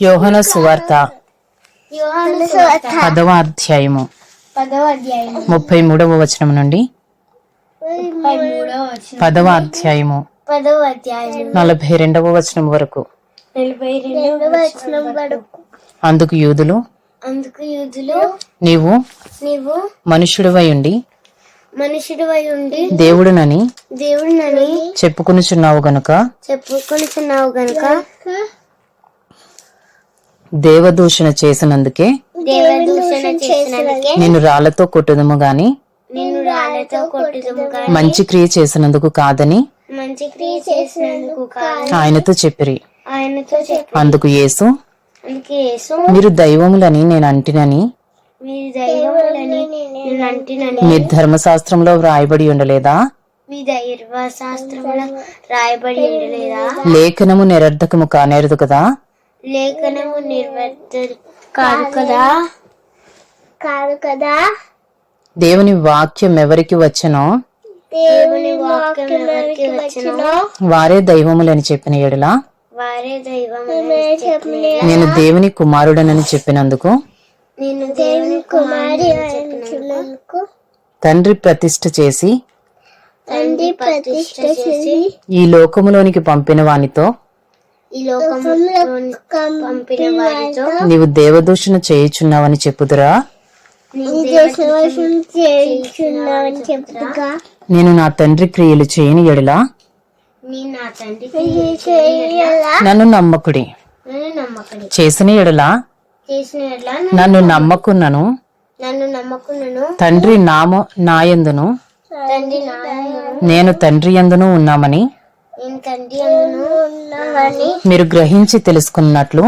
యోహన సువార్త యోహాను సువార్త పదవ అధ్యాయము ముప్పై మూడవ వచనం నుండి పదవ అధ్యాయము పదవ అధ్యాయం నలభై రెండవ వచనం వరకు అందుకు యూదులు అందుకు యూదులు నీవు నీవు మనుష్యుడివై ఉండి మనుషుడివై ఉండి దేవుడునని దేవుడినని చెప్పుకొనుచున్నావు గనుక చెప్పుకొనిచున్నావు గనుక దేవదూషణ చేసినందుకే దేవదూషణ చేసినందుకే నేను రాళ్ళతో కొట్టుదము గాని మంచి క్రియ చేసినందుకు కాదని మంచి క్రియ చేసినందుకు కాదు ఆయనతో చెప్పిరి. ఆయనతో అందుకు యేసు మీరు దైవములని నేను అంటినని మీరు ధర్మశాస్త్రంలో వ్రాయబడి ఉండలేదా? రాయబడి ఉండలేదా? లేఖనము నిరర్ధకము కానేరదు కదా? లేఖనము నిర్వర్త కాదు కదా కాదు? కదా? దేవుని వాక్యం ఎవరికి వచ్చనో? దేవుని వాక్యం ఎవరికి వచ్చినో? వారే దైవములని చెప్పిన ఎడల వారే దైవం చెప్పిన నేను దేవుని కుమారుడనని చెప్పినందుకు? నేను దేవుని కుమారి చెప్పినందుకు? తండ్రి ప్రతిష్ఠ చేసి? తండ్రి ప్రతిష్ఠ చేసి? ఈ లోకములోనికి పంపిన వానితో? ఈ లోకంలో పంపిన వారితో నీవు దేవదూషణ చేయుచున్నావని చెప్పుదురా? నేను నా తండ్రి క్రియలు చేయని ఎడల? నన్ను నమ్మకుడి. చేసిన ఎడల? నన్ను నమ్మకున్నను? నన్ను నమ్మకున్నాను. తండ్రి నామ నాయందును. నేను తండ్రి యందును ఉన్నామని? మీరు గ్రహించి తెలుసుకున్నట్లు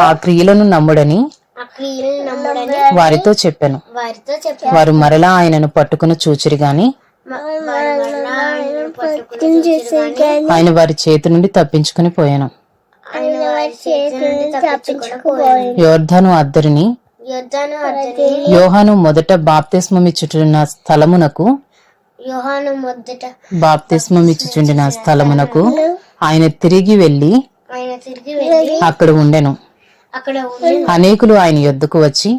ఆ క్రియలను నమ్ముడని వారితో చెప్పాను. వారు మరలా ఆయనను పట్టుకుని చూచిరి గాని ఆయన వారి చేతి నుండి తప్పించుకుని పోయాను. ఆయన వారి చేతి నుండి తప్పించుకుపోయాడు యోర్ధను అద్దరిని యోహాను మొదట బాప్తిస్మమిచ్చుచున్న స్థలమునకు యోహాను మొదట బాప్తిస్మమిచ్చుచుండిన స్థలమునకు ఆయన తిరిగి వెళ్ళి ఆయన తిరిగి వెళ్ళి అక్కడ ఉండెను. అనేకులు ఆయన యొద్దకు వచ్చి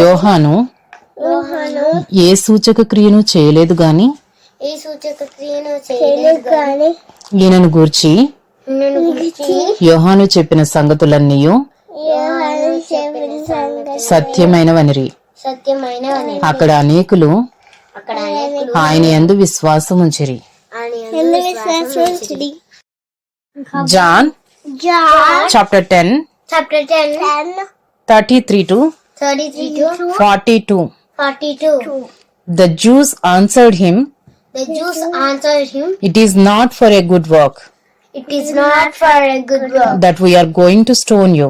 యోహాను యోహాను ఏ సూచక క్రియను చేయలేదు గాని ఈయనను గూర్చి యోహాను చెప్పిన సంగతులన్నీ యోహాను చెప్పిన సంగతి సత్యమైనవనిరి. అక్కడ అనేకులు ఆయన యందు విశ్వాసం ఉంచిరి. John chapter ten thirty three to forty two forty two. The Jews answered him. The Jews answered him, it is not for a good work. It is not for a good work that we're going to stone you.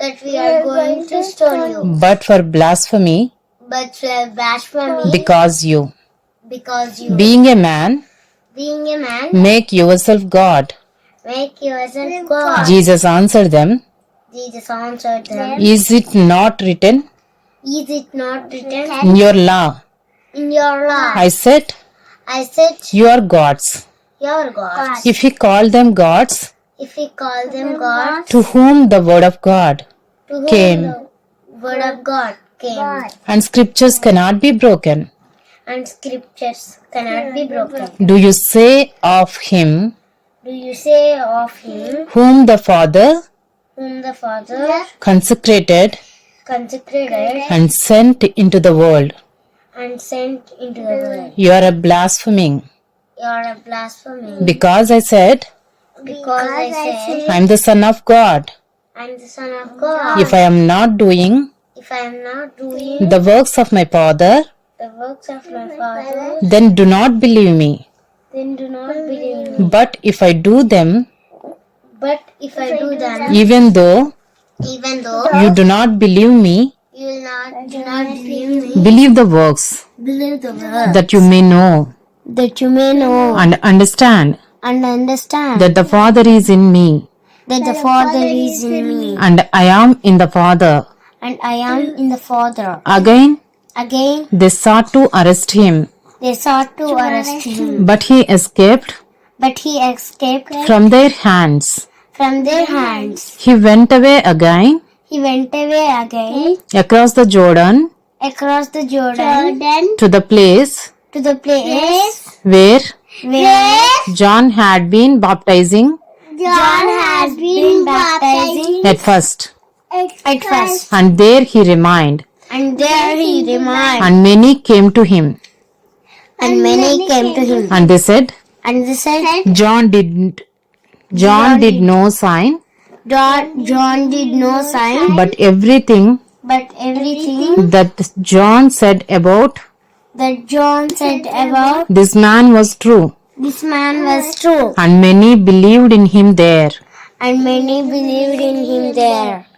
that we are going to stone you, but for blasphemy But uh, blasphemy. Because you. Because you. Being a man. Being a man. Make yourself God. Make yourself God. Jesus answered them. Jesus answered them. Is it not written? Is it not written? In your law. In your law. I said. I said. You are gods. You are gods. If he called them gods. If he called them gods. To whom the word of God. To whom came. The word of God and scriptures cannot be broken. And scriptures cannot be broken. Do you say of him? Do you say of him? Whom the Father? Whom the Father consecrated? Consecrated and sent into the world. And sent into the world. You are a blaspheming. You are a blaspheming. Because I said. Because I said. I am the son of God. I am the son of God. If I am not doing if I am not doing the works of my Father, the works of my Father, then do not believe me. then do not believe me. But if I do them, But if I do them, even though even though you do not believe me, you will not do not believe me, believe the works, believe the word that you may know that you may know and understand and understand that the Father is in me, that the Father is in me and I am in the Father. And I am in the Father. Again, Again, they sought to arrest him, they sought to arrest him, but he escaped. But he escaped from their hands. from their hands. He went away again. He went away again. Across the Jordan. Across the Jordan, to the place. To the place. Where? Where? John had been baptizing. John has been baptizing. At first. At first. And there he remained, And there he remained, and many came to him. and many came to him. And they said, And they said, John didn't. John did no sign, John, John did no sign, but everything but everything that John said about that John said about this man was true, this man was true, and many believed in him there. and many believed in him there.